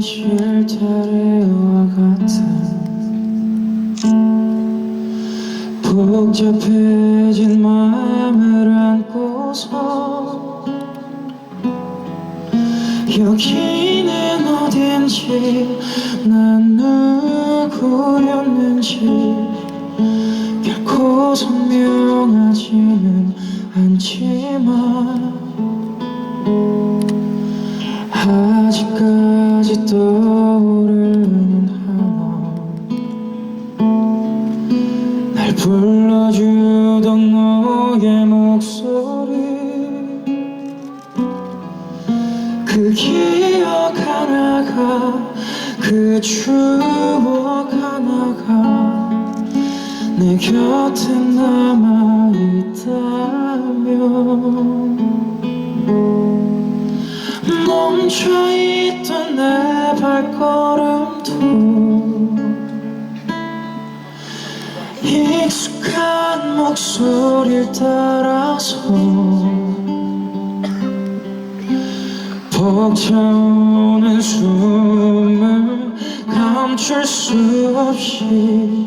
실타래와 같은 복잡해진 마음을 안고서 여기는 어딘지 난 누구였는지 결코 선명하지는 않지만 날 불러주던 너의 목소리. 그 기억 하나가 그 추억 하나가 내 곁에 남아있다면 멈춰있던 내 발걸음도 익숙한 목소리를 따라서 벅차오는 숨을 감출 수 없이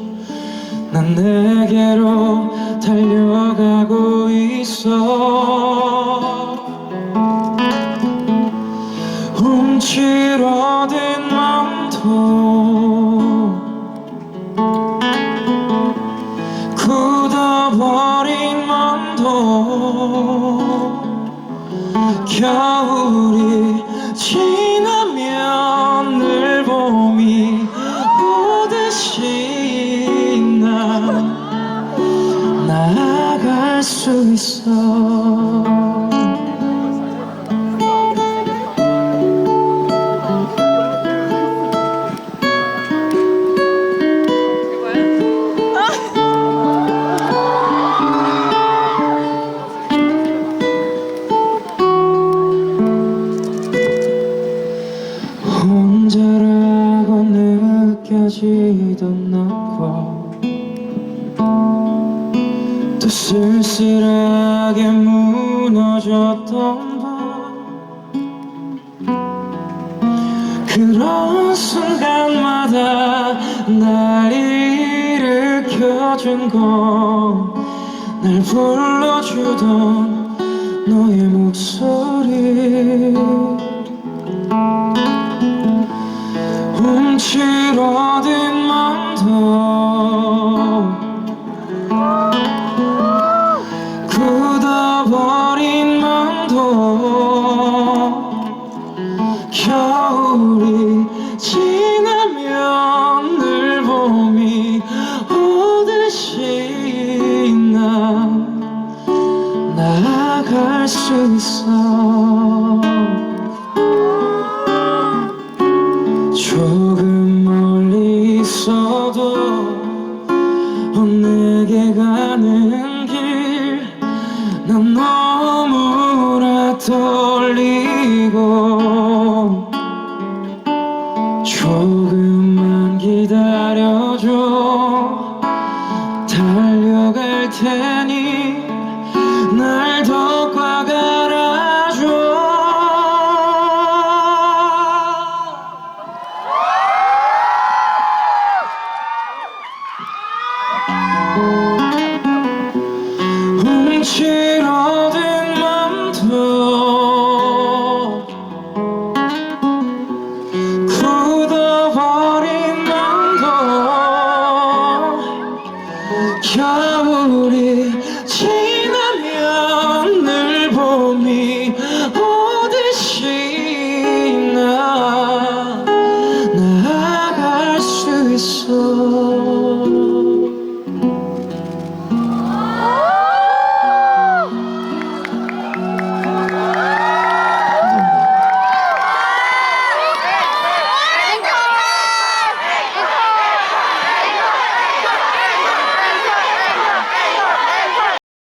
난 내게로 달려가고 있어 겨울이 지나면 늘 봄이 오듯이 난 나아갈 수 있어 느껴지던 나와 또 쓸쓸하게 무너졌던 밤. 그런 순간마다 날 일으켜준 건날 불러주던 너의 목소리 움츠러든 맘도 굳어버린 맘도 겨울이 지나면 늘 봄이 오듯이 난 나아갈 수 있어 내게 가는 길. 난 너무나 떨리고 조금만 기다려줘. 달려갈 테니 겨울이 지나